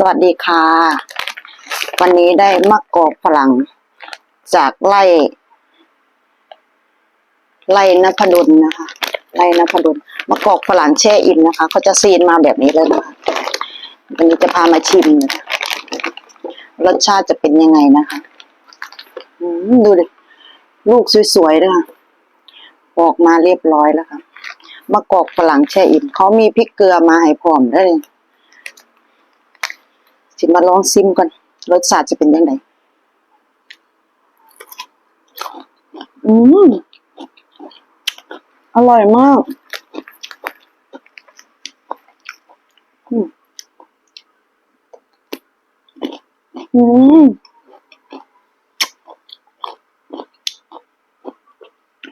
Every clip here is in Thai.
สวัสดีค่ะ วันนี้ได้มะกอกฝรั่งจากไร่ไร่นพดลนะคะไร่นพดลมะกอกฝรั่งแช่อิ่มนะคะเขาจะซีนมาแบบนี้เลยนะคะวันนี้จะพามาชิมนะคะรสชาติจะเป็นยังไงนะคะดูดิลูกสวยๆเลยค่ะปอกมาเรียบร้อยแล้วค่ะมะกอกฝรั่งแช่อิ่มเขามีพริกเกลือมาให้พร้อมได้เลย สิมาลองซิมก่อนรสชาติจะเป็นยังไงอืมอร่อยมากอืมอืม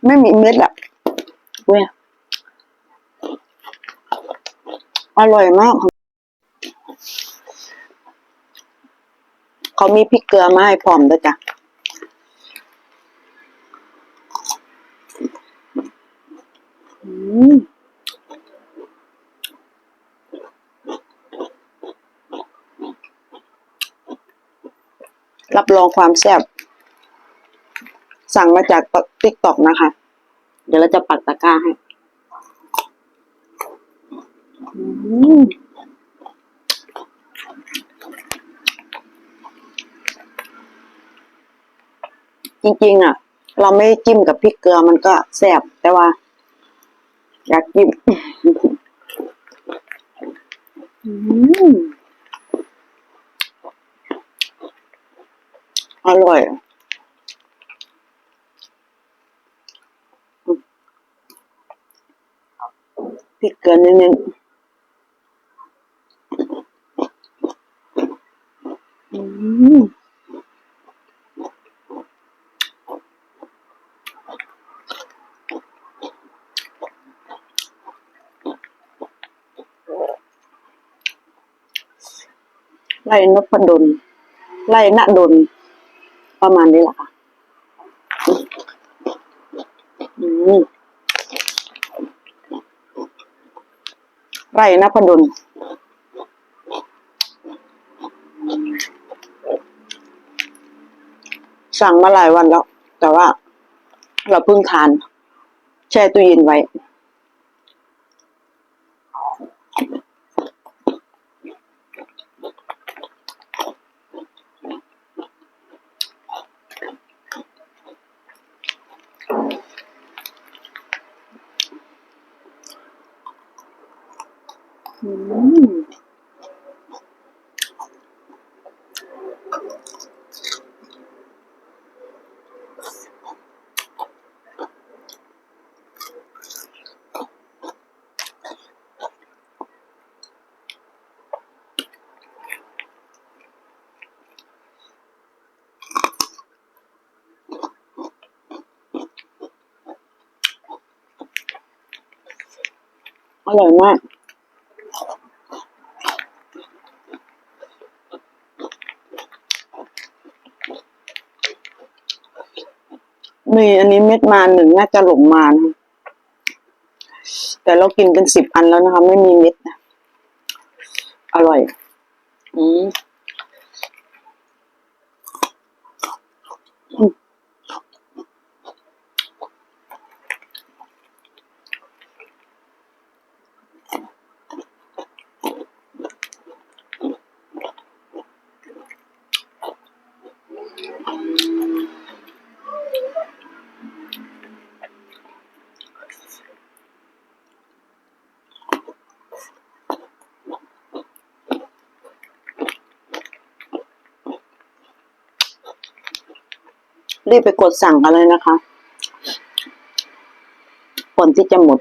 ไม่มีเม็ดอะเว้ยอร่อยมาก เขามีพริกเกลือมาให้พร้อมด้วยจ้ะอืมรับรองความแซ่บสั่งมาจากติ๊กต็อกนะคะ เดี๋ยวเราจะปักตะกร้าให้ อืม จริงๆอะ เราไม่จิ้มกับพริกเกลือมันก็แซ่บแต่ว่า อยากจิ้มอร่อยพริกเกลือนิดนึงอืม ไล่นพดลไล่ณดลประมาณนี้แหละค่ะอืมไร่นพดลสั่งมาหลายวันแล้ว แต่ว่า เราเพิ่งทาน แช่ตู้เย็นไว้ อื อร่อยมากมีอันนี้เม็ดมาหนึ่งน่าจะหลงมานะแต่เรากินเป็นสิบอันแล้วนะคะ ไม่มีเม็ดนะอร่อย อืมอืม รีบไปกดสั่งกันเลยนะคะก่อนที่จะหมด